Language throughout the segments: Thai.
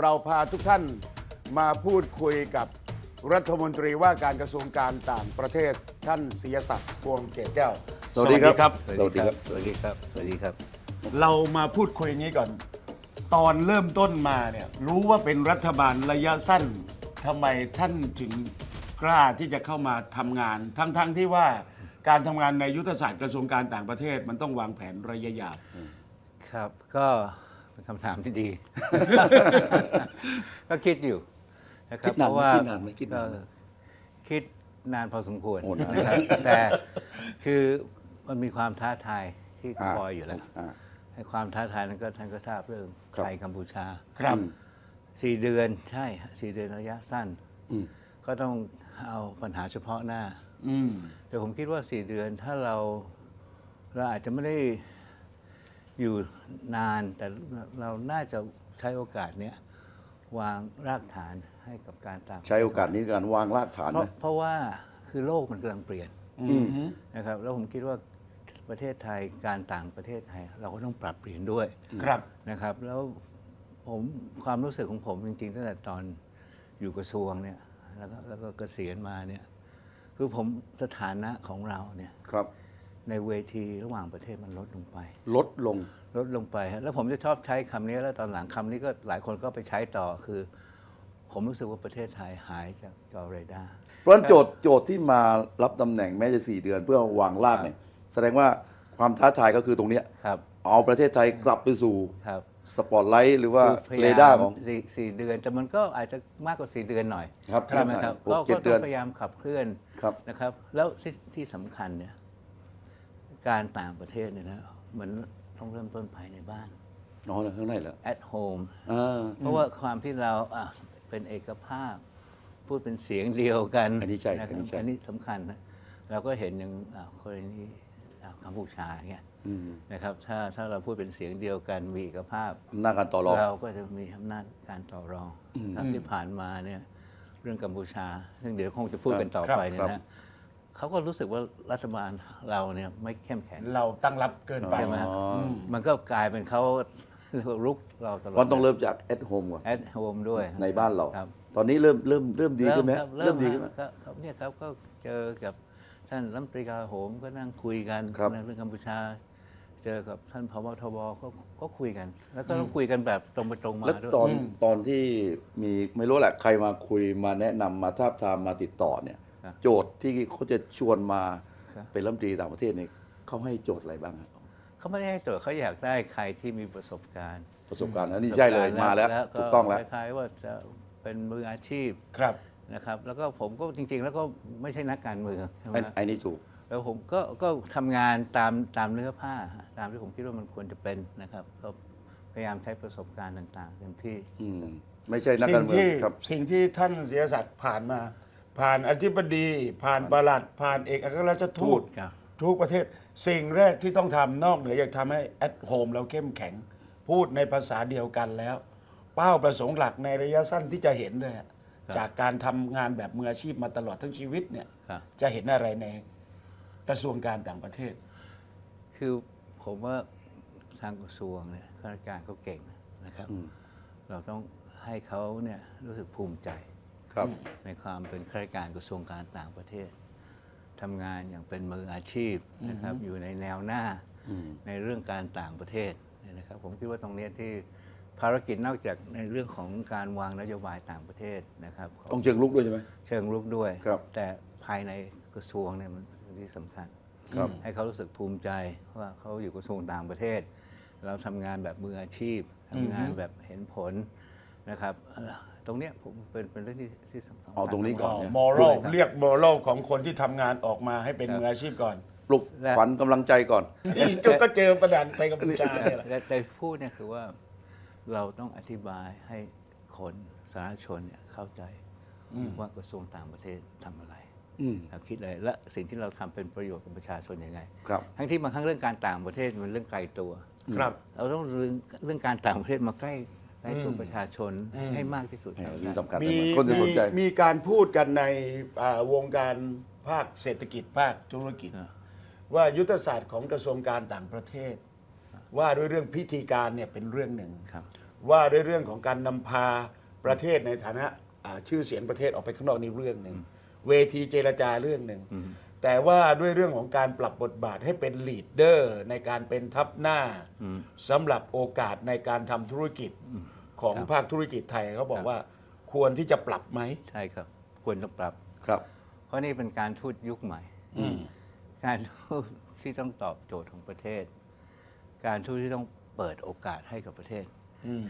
เราพาทุกท่านมาพูดคุยกับรัฐมนตรีว่าการกระทรวงการต่างประเทศท่านศิยศักดิ์พวงเกตแก้ว สวัสดีครับ สวัสดีครับ สวัสดีครับ สวัสดีครับ เรามาพูดคุยอย่างนี้ก่อน ตอนเริ่มต้นมาเนี่ยรู้ว่าเป็นรัฐบาลระยะสั้นทำไมท่านถึงกล้าที่จะเข้ามาทำงาน ทั้งๆที่ว่าการทำงานในยุทธศาสตร์กระทรวงการต่างประเทศมันต้องวางแผนระยะยาว ครับก็ เป็นคำถามที่ดี ก็คิดอยู่นะครับคิดนานไหมเพราะว่าคิดนานไหมคิดนานไหม ก็คิดนานพอสมควรโอ้นานนะครับแต่คือมันมีความท้าทายที่อ่าคอยอยู่แล้วอ่าให้ความท้าทายนั้นก็ท่านก็ทราบเรื่องครับ ไทยกัมพูชา ครับ สี่เดือนใช่สี่เดือนระยะสั้น อืมก็ต้องเอาปัญหาเฉพาะหน้า อืม แต่ผมคิดว่าสี่เดือนถ้าเราเราอาจจะไม่ได้ อยู่นานแต่เราน่าจะใช้โอกาสเนี้ยวางรากฐานให้กับการต่างใช้โอกาสนี้ในการวางรากฐานเพราะนะเพราะว่าคือโลกมันกำลังเปลี่ยนอืมนะครับ แล้วผมคิดว่าประเทศไทยการต่างประเทศไทย เราก็ต้องปรับเปลี่ยนด้วยครับ นะครับ แล้วผมความรู้สึกของผมจริงๆตั้งแต่ตอนอยู่กระทรวงเนี่ยแล้วก็แล้วก็เกษียณมาเนี่ยคือผมสถานะของเราเนี่ย ครับ ในเวทีระหว่างประเทศมันลดลงไป ลดลงลดลงไปฮะแล้วผมจะชอบใช้คำนี้แล้วตอนหลังคำนี้ก็หลายคนก็ไปใช้ต่อคือ ผมรู้สึกว่าประเทศไทยหายจากจอเรดาร์ เพราะฉะนั้นโจทย์โจทย์ที่มารับตำแหน่งแม้จะสี่เดือนเพื่อวางรากเนี่ยแสดงว่าความท้าทายก็คือตรงเนี้ยครับเอาประเทศไทยกลับไปสู่ครับสปอตไลท์หรือว่าคือพยยมเรดาร์ของ สี่สี่เดือน แต่มันก็อาจจะมากกว่าสี่เดือนหน่อยครับใช่ไหมครับหกก็เจ็ก็ดเดืต้ออนงพยายามขับเคลื่อนครับ นะครับ แล้วที่ที่สำคัญเนี่ย การต่างประเทศเนี่ยนะเหมือนต้องเริ่มต้นภายในบ้านน้องข้างในเหรอ at home อ่าเพราะว่าความที่เราอะเป็นเอกภาพ พูดเป็นเสียงเดียวกันอันนี้ใช่ะครับอันนี้ใช่ อันนี้สำคัญนะเราก็เห็นอย่างอะกรณีอะกัมพูชาเงี้ยอืมนะครับถ้าถ้าเราพูดเป็นเสียงเดียวกันมีเอกภาพ อำนาจการต่อรอง เราก็จะมีอำนาจการต่อรองครับที่ผ่านมาเนี่ยเรื่องกัมพูชา ซึ่งเดี๋ยวคงจะพูดกันต่อครับไปเนี่ยครับ นะ เขาก็รู้สึกว่ารัฐบาลเราเนี่ยไม่เข้มแข็งเราตั้งรับเกินไป ใช่ไหมอ๋ออมันก็กลายเป็นเขารุกเราตลอดวันต้องเริ่มจาก at home ก่อน แอดโฮมด้วยในบ้านเรา ครับ ตอนนี้เริ่มเริ่มเริ่มดีขึ้นไหมครับเริ่มดีขึ้นไหม ฮะก็ครับเนี่ยครับก็เจอกับท่านรัฐมนตรีกลาโหมก็นั่งคุยกันครับ เรื่องกัมพูชา เจอกับท่านพบทบก็ก็คุยกัน แล้วก็ต้องคุยกันแบบตรงไปตรงมาแล้วด้วย ตอนตอนที่มีไม่รู้แหละใครมาคุยมาแนะนำมาทาบทามมาติดต่อเนี่ยครับ โจทย์ที่เขาจะชวนมาครับเป็นรัฐมนตรีต่างประเทศเนี่ยเขาให้โจทย์อะไรบ้างครับเขาไม่ได้ให้ตัวเขาอยากได้ใครที่มีประสบการณ์ ประสบการณ์อันนี้ใช่เลยมาแล้วถูกต้องแล้วคล้ายๆว่าจะเป็นมืออาชีพครับนะครับ แล้วก็ผมก็จริง ๆ แล้วก็ไม่ใช่นักการเมืองใช่ไหมไอ้ไอ้นี่ถูกแล้วผมก็ก็ทำงานตามตามเนื้อผ้า ตามที่ผมคิดว่ามันควรจะเป็นนะครับ ก็พยายามใช้ประสบการณ์ต่างๆเต็มที่อืมไม่ใช่นักสิ่กางรเมืองที่ครับ สิ่งที่ท่านเสียศักดิ์ผ่านมา ผ่านอธิบดีผ่านประหลัด ผ่านเอกอัครราชทูต ครับ ทุกประเทศสิ่งแรกที่ต้องทำนอกเหนือจากทำให้ at home เราเข้มแข็ง พูดในภาษาเดียวกันแล้ว เป้าประสงค์หลักในระยะสั้นที่จะเห็นเลยอะครับ จากการทำงานแบบมืออาชีพมาตลอดทั้งชีวิตเนี่ยครับ จะเห็นอะไรในกระทรวงการต่างประเทศ คือผมว่าทางกระทรวงเนี่ยข้าราชการเขาเก่งนะครับอืมเราต้องให้เขาเนี่ยรู้สึกภูมิใจ ครับในความเป็นข้าราชการกระทรวงการต่างประเทศทำงานอย่างเป็นมืออาชีพนะครับอยู่ในแนวหน้าอืมในเรื่องการต่างประเทศเนี่ยนะครับผมคิดว่าตรงเนี้ยที่ภารกิจนอกจากในเรื่องของการวางนโยบายต่างประเทศนะครับขต้องเชิงลุกด้วยใช่ไหมเชิงรุกด้วยครับแต่ภายในกระทรวงเนี่ยมันเป็นที่สำคัญครับให้เขารู้สึกภูมิใจว่าเขาอยู่กระทรวงต่างประเทศ เราทำงานแบบมืออาชีพทำงานแบบเห็นผลนะครับเอ่อ ตรงเนี้ยผมเป็นเป็นเรื่องที่ที่สำคัญเอาตรงนี้ก่อน มอรัลเรียกมอรัลของคนที่ทำงานออกมาให้เป็นครับมืออาชีพก่อนปลุกและขวัญกำลังใจก่อน นี่ก็เจอประดานไทยกัมพูชาเนี่ยแหละแต่แต่พูดเนี่ยคือว่าเราต้องอธิบายให้คนสาธารณชนเนี่ยเข้าใจว่ากระทรวงต่างประเทศทำอะไรอืมเราคิดอะไรและสิ่งที่เราทำเป็นประโยชน์กับประชาชนยังไง ครับ ทั้งที่บางครั้งเรื่องการต่างประเทศมันเรื่องไกลตัว ครับ เราต้องเรื่องเรื่องการต่างประเทศมาใกล้ ใกล้ตัวอืมประชาชนให้มากที่สุดแหมเท่านี่นั้นสำคัญมีคนจะสนใจ มีมีการพูดกันในอ่าวงการภาคเศรษฐกิจภาคธุรกิจ อ่า ว่ายุทธศาสตร์ของกระทรวงการต่างประเทศ ว่าด้วยเรื่องพิธีการเนี่ยเป็นเรื่องหนึ่ง ครับ ว่าด้วยเรื่องของการนำพาประเทศในฐานะอ่าชื่อเสียงประเทศออกไปข้างนอกนี่เรื่องหนึ่งเวทีเจรจาเรื่องหนึ่ง แต่ว่าด้วยเรื่องของการปรับบทบาทให้เป็นลีดเดอร์ในการเป็นทัพหน้าสำหรับโอกาสในการทำธุรกิจของครับภาคธุรกิจไทยเขาบอคกรับว่าควรที่จะปรับไหมใช่ครับ ควรต้องปรับครับ เพราะนี่เป็นการทูตยุคใหม่อืมการทูตที่ต้องตอบโจทย์ของประเทศ การทูตที่ต้องเปิดโอกาสให้กับประเทศ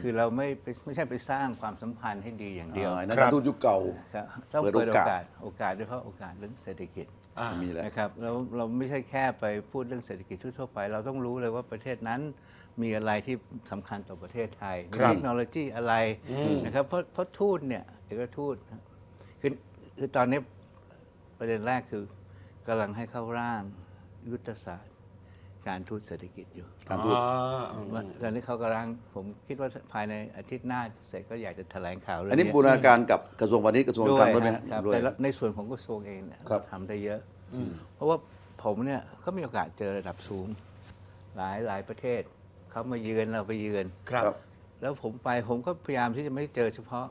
คือเราไม่ไปไม่ใช่ไปสร้างความสัมพันธ์ให้ดีอย่างเดียวอ่านั่นครับทูตยุคเก่าครับต้องเปิดเปิดโอโอกาสกาสโอกาสโดยเฉพาะโอกาสเรื่องเศรษฐกิจ อ่า มีแหละ นะครับแล้วเราไม่ใช่แค่ไปพูดเรื่องเศรษฐกิจทั่วๆไป เราต้องรู้เลยว่าประเทศนั้นมีอะไรที่สำคัญต่อประเทศไทยมีครับเทคโนโลยีอะไรนะครับเพราะเพราะทูตเนี่ยเอกทูตนะคือคือตอนนี้ประเด็นแรกคือกำลังให้เข้าร่างยุทธศาสตร์ การทูตเศรษฐกิจอยู่ การทูตอ๋อว่าตอนนี้เขากำลังผมคิดว่าภายในอาทิตย์หน้าเสร็จก็อยากจะแถลงข่าวเรื่อัอนงนี้นี้บูรณาการกับกระทรวงพาณิชย์กระทรวงด้วการยด้วยไหมฮะครับด้วย แต่ละในส่วนของกระทรวงเองเนี่ยครับ ทำได้เยอะ เพราะว่าผมเนี่ยก็มีโอกาสเจอระดับสูง หลายหลายประเทศเขามาเยือนเราไปเยือน ครับ ครับ แล้วผมไปผมก็พยายามที่จะไม่เจอเฉพาะ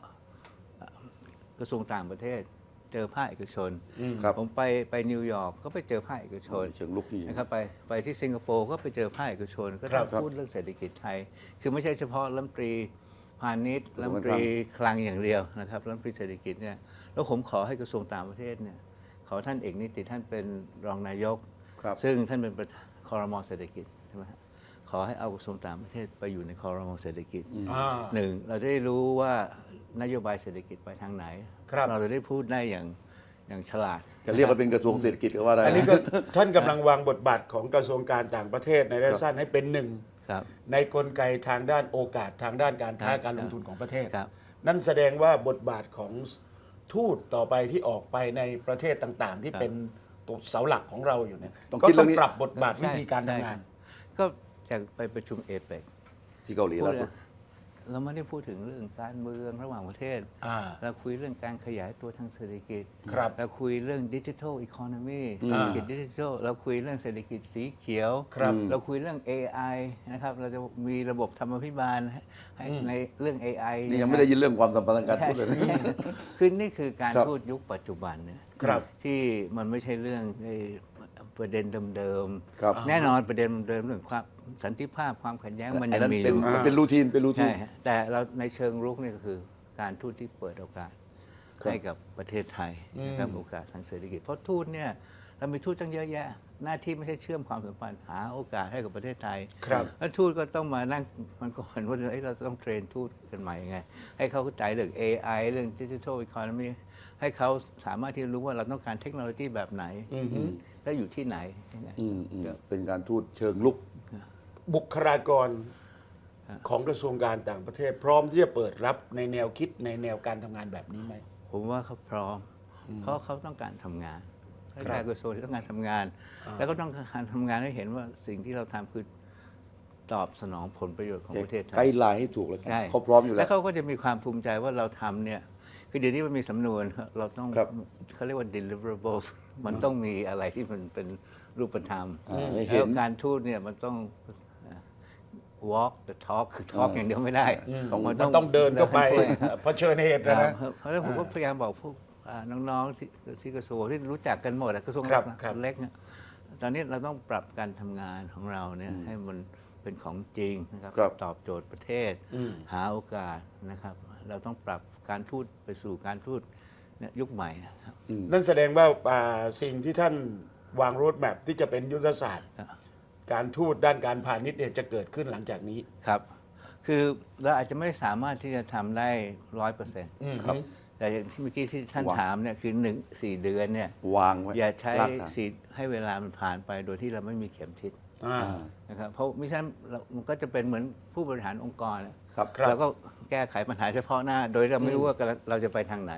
เอ่อกระทรวงต่างประเทศ เจอภาคเอกชน ครับ ผมไปไปนิวยอร์กก็ไปเจอภาคเอกชนเชิงลุกที่ นะครับไปไปที่สิงคโปร์ก็ไปเจอภาคเอกชน ก็ครับพูดเรื่องเศรษฐกิจไทย คือไม่ใช่เฉพาะรัฐมนตรีพาณิชย์กรัระฐทรวมงนตรีคลังอย่างเดียวนะครับรัฐมนตรีเศรษฐกิจเนี่ยแล้วผมขอให้กระทรวงต่างประเทศเนี่ยขอท่านเอกนิติท่านเป็นรองนายก ครับ ซึ่งท่านเป็นประธานคอรมอเศรษฐกิจใช่ไหมฮะขอให้เอากระทรวงต่างประเทศไปอยู่ในคอรมอเศรษฐกิจ อ่า หนึ่งเราจะได้รู้ว่า นโยบายเศรษฐกิจไปทางไหน ครับ เราจะได้พูดได้อย่างอย่างฉลาดจะเรียกว่าเป็นกระทรวงเศรษฐกิจก็ว่าได้อันนี้ก็ท่านกำลังวางบทบาทของกระทรวงการต่างประเทศในระยะสั้นให้เป็นหนึ่ง ครับ ในกลไกทางด้านโอกาสทางด้านการค้าครับการลงทุนของประเทศ ครับ นั่นแสดงว่าบทบาทของทูตต่อไปที่ออกไปในประเทศต่างๆ ที่ครับเป็นตัวเสาหลักของเราอยู่เนี่ยต้องก็คิดเรื่ต้อองงนี้ ปรับบทบาทวิธีการใช่ทำงานครับก็อยากไปประชุมเอเปกที่เกาหลีล่าสุด เราไม่ได้พูดถึงเรื่องการเมืองระหว่างประเทศ อ่า เราคุยเรื่องการขยายตัวทางเศรษฐกิจ ครับเราคุยเรื่องดิจิทัลอีโคโนมีอืมเศรษฐกิจดิจิทัล เราคุยเรื่องเศรษฐกิจสีเขียว ครับเราคุยเรื่อง AI นะครับ เราจะมีระบบธรรมพิบาลให้ให้ในเรื่อง AI นี่ยังไม่ได้ยินเรื่องความสัมพันธ์ทางการใช่ทูตเลยใช่คือนี่คือการครับ พูดยุคปัจจุบันเนี่ยครับ ที่มันไม่ใช่เรื่องไอ้ประเด็นเดิมครับๆแน่นอนประเด็นเดิมเรื่องความ สันติภาพความขัดแย้งมันอัยังนั้นมีอเป็นยู่มันเป็นรูทีนเป็นรูทีใช่น ฮะแต่เราในเชิงรุกนี่ก็คือ การทูตที่เปิดโอกาสครับให้กับประเทศไทยนะครับโอกาสทางเศรษฐกิจ เพราะทูตเนี่ยเรามีทูตตั้งเยอะแยะ หน้าที่ไม่ใช่เชื่อมความสัมพันธ์หาโอกาสให้กับประเทศไทยครับ แล้วทูตก็ต้องมานั่งมันก่อนว่าเอ้ยเราต้องเทรนทูตกันใหม่ยังไง ให้เขาเข้าใจเรื่อง AI เรื่องดิจิทัลอีโคโนมีให้เขาสามารถที่จะรู้ว่าเราต้องการเทคโนโลยีแบบไหน แล้วอยู่ที่ไหนยังไงอืมอืมเป็นการทูตเชิงลุก บุคลากรของกระทรวงการต่างประเทศ พร้อมที่จะเปิดรับในแนวคิดในแนวการทำงานแบบนี้ไหมผมว่าเขาพร้อม เพราะเขาต้องการทำงานครับการกระทรวงที่ต้องการทำงาน แล้วก็ต้องการทำงานให้เห็นว่าสิ่งที่เราทำคือตอบสนองผลประโยชน์ของประเทศไทไกยด์ไลน์ให้ถูกแล้วกันใช่เขาพร้อมอยู่แล้วแล้วเขาก็จะมีความภูมิใจว่าเราทำเนี่ยคือเดี๋ยวนี้มันมีสำนวนเราต้องครับเขาเรียกว่า deliverables มันต้องมีอะไรที่มันเป็นรูปธรรมอ่าให้เห็นแล้วการทูตเนี่ยมันต้อง walk the talk คือ talk อย่างเดียวไม่ได้มันต้องเดินเข้าไปเผชิญเหตุคนะรับนะ เพราะฉะนั้นผมก็พยายามบอกพวกอ่าน้องๆที่ที่กระทรวงที่รู้จักกันหมดอะกระทรวงครับครับ เล็กเนี่ยตอนนี้เราต้องปรับการทำงานของเราเนี่ยให้มันเป็นของจริงนะครับครับ ตอบโจทย์ประเทศ หาโอกาสนะครับ เราต้องปรับการทูตไปสู่การทูตเนี่ยยุคใหม่นะครับ นั่นแสดงว่าอ่าสิ่งที่ท่านวางโรดแมพที่จะเป็นยุทธศาสตร์ ครับ การทูตด้านการพาณิชย์เนี่ยจะเกิดขึ้นหลังจากนี้ ครับ คือเราอาจจะไม่สามารถที่จะทำได้ร้อยเปอร์เซ็นต์ครับ แต่อย่างที่เมื่อกี้ที่ท่านวางถามเนี่ยคือหนึ่งสี่เดือนเนี่ย วางไว้อย่าใช้รกฐน สีให้เวลามันผ่านไปโดยที่เราไม่มีเข็มทิศอ่าอ่า นะครับเพราะมิฉะนั้นเรามันก็จะเป็นเหมือนผู้บริหารองค์กรอะครับครับ เราก็แก้ไขปัญหาเฉพาะหน้า โดยเราไม่รู้ว่าเราจะไปทางไหน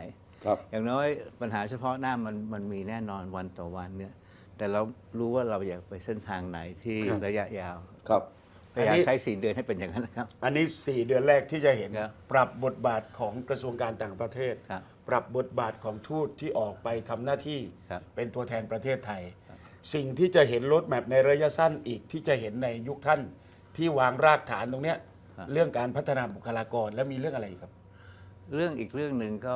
ครับ อย่างน้อยปัญหาเฉพาะหน้ามันมันมีแน่นอนวันต่อวันเนี่ย แต่เรารู้ว่าเราอยากไปเส้นทางไหนที่ครับ ระยะยาวครับ พยายาอันมนี้ใช้สี่เดือนให้เป็นอย่างนั้นนะครับ อันนี้ 4 เดือนแรกที่จะเห็น ครับปรับบทบาทของกระทรวงการต่างประเทศ ครับปรับบทบาทของทูตที่ออกไปทำหน้าที่ครับ เป็นตัวแทนประเทศไทย สิ่งที่จะเห็นรถแมพในระยะสั้นอีกที่จะเห็นในยุคท่านที่วางรากฐานตรงเนี้ยครับเรื่องการพัฒนาบุคลากรแล้วมีเรื่องอะไรอีกครับ เรื่องอีกเรื่องหนึ่งก็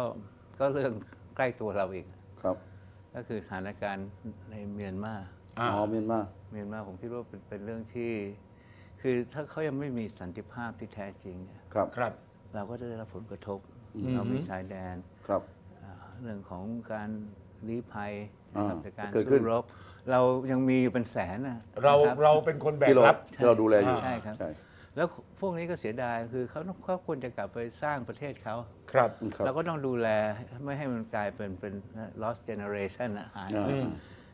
ก็เรื่องใกล้ตัวเราเอง ครับ ก็คือสถานการณ์ในเมียนมาอ่าอ๋อเมียนมาเมียนมาผมคิดว่าเป็นเป็นเรื่องที่ คือถ้าเขายังไม่มีสันติภาพที่แท้จริงเนี่ยครับครับ เราก็จะได้รับผลกระทบ เรามีชายแดนครับอ่าเรื่องของการลี้ภัยนะครับอ่าจากการเกิดขึ้สู้นรบ เรายังมีอยู่เป็นแสนนะเรานะคบเราเป็นคนแบกที่เรารับที่เราดูแลอยู่ใช่ครับใช่ แล้วพวกนี้ก็เสียดายคือเขาต้องเขาควรจะกลับไปสร้างประเทศเขาครับครับเราก็ต้องดูแลไม่ให้มันกลายเป็นเป็น lost generation อะหายไปอืม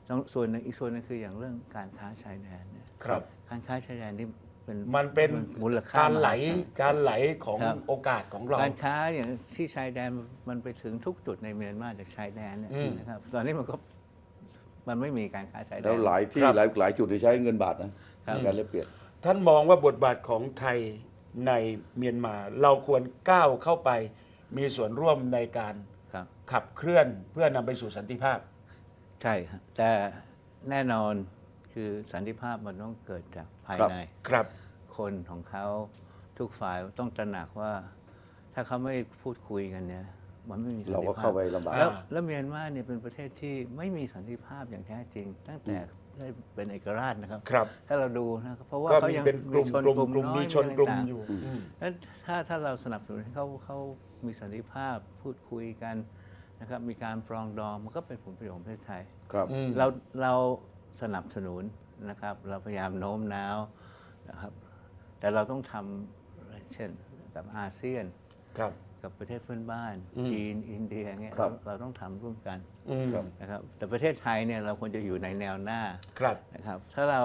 ต้องส่วนหนึ่งอีกส่วนหนึงคืออย่างเรื่องการค้าชายแดนเนี่ยครับการค้าชายแดนนี่เป็นมันเป็นมูลค่าการไหลมหศาการไหลของครับโอกาสของเราการค้าอย่างที่ชายแดนมันไปถึงทุกจุดในเมียนมาจากชายแดนเนี่ยอืมนะครับตอนนี้มันก็มันไม่มีการค้าชายแดนแล้วหลายที่ครับหลายหลายจุดที่ใช้เงินบาทนะครับในการแลกเปลี่ยน ท่านมองว่าบทบาทของไทยในเมียนมา เราควรก้าวเข้าไปมีส่วนร่วมในการครับ ขับเคลื่อนเพื่อนำไปสู่สันติภาพ ใช่ครับแต่แน่นอนคือสันติภาพมันต้องเกิดจากภายครับใน ครับ คนของเขาทุกฝ่ายต้องตระหนักว่า ถ้าเขาไม่พูดคุยกันเนี่ย มันไม่มีสันเราติก็ภาเข้าพไปลำบาก แล้วอ่าแล้วเมียนมาเนี่ยเป็นประเทศที่ไม่มีสันติภาพอย่างแท้จริง ตั้งแต่ ได้เป็นเอกราชนะครับ ครับถ้าเราดูนะครับเพราะว่าก็เขามียังเป็นกลุ่มชนกลุ่มกลุ่มน้อมียชนกลุ่มต่างๆอยู่อืม นั้นถ้าถ้าเราสนับสนุนให้เขาเขามีสันติภาพพูดคุยกันนะครับมีการปรองดองมันก็เป็นผลประโยชน์ของประเทศไทย ครับ อืม เราเราสนับสนุนนะครับ เราพยายามโน้มน้าวนะครับ แต่เราต้องทำเช่นกับอาเซียน ครับ กับประเทศเพื่อนบ้าน อืมจีนอินเดียเงี้ยครับเราเราต้องทำร่วมกันอืมครับ นะครับแต่ประเทศไทยเนี่ยเราควรจะอยู่ในแนวหน้าครับ นะครับถ้าเรา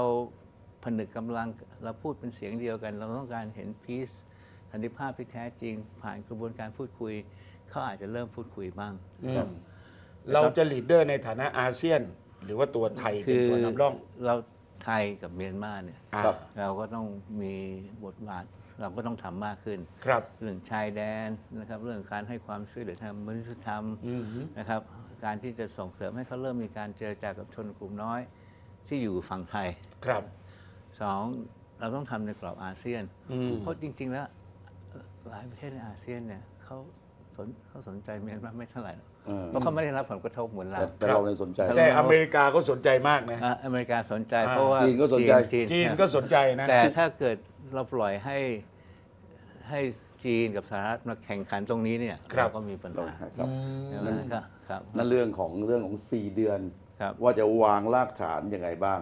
ผนึกกำลังเราพูดเป็นเสียงเดียวกัน เราต้องการเห็นพีซสันติภาพที่แท้จริง ผ่านกระบวนการพูดคุยเขาอาจจะเริ่มพูดคุยบ้างอืมครับ เราจะลีดเดอร์ในฐานะอาเซียน หรือว่าตัวไทยเป็นตัวนำร่องเราไทยกับเมียนมาเนี่ย อ่า ครับ เราก็ต้องมีบทบาท เราก็ต้องทำมากขึ้น ครับ เรื่องชายแดนนะครับ เรื่องการให้ความช่วยเหลือทางมนุษยธรรมอืมนะครับ การที่จะส่งเสริมให้เขาเริ่มมีการเจรจากับชนกลุ่มน้อย ที่อยู่ฝั่งไทยครับสองเราต้องทำในกรอบอาเซียนอืมเพราะจริง ๆ แล้วหลายประเทศในอาเซียนเนี่ยเขา สนเขาสนใจเมียนมาไม่เท่าไหร่หรอกเออเพราะเขาไม่ได้รับผลกระทบเหมือนเรา แต่แต่เราในยสนใจแต่อเมริกาก็สนใจมากนะ อะอเมริกาสนใจอ่า เพราะว่าจีนก็สนใจ จีนก็สนใจนะ แต่ถ้าเกิดเราปล่อยให้ให้จีนกับสหรัฐมาแข่งขันตรงนี้เนี่ยครับ เราก็มีปัญเราหาครับ ใช่ไหมครับครับ นั่นเรื่องของเรื่องของ 4 เดือน ครับ ว่าจะวางรากฐานยังไงบ้าง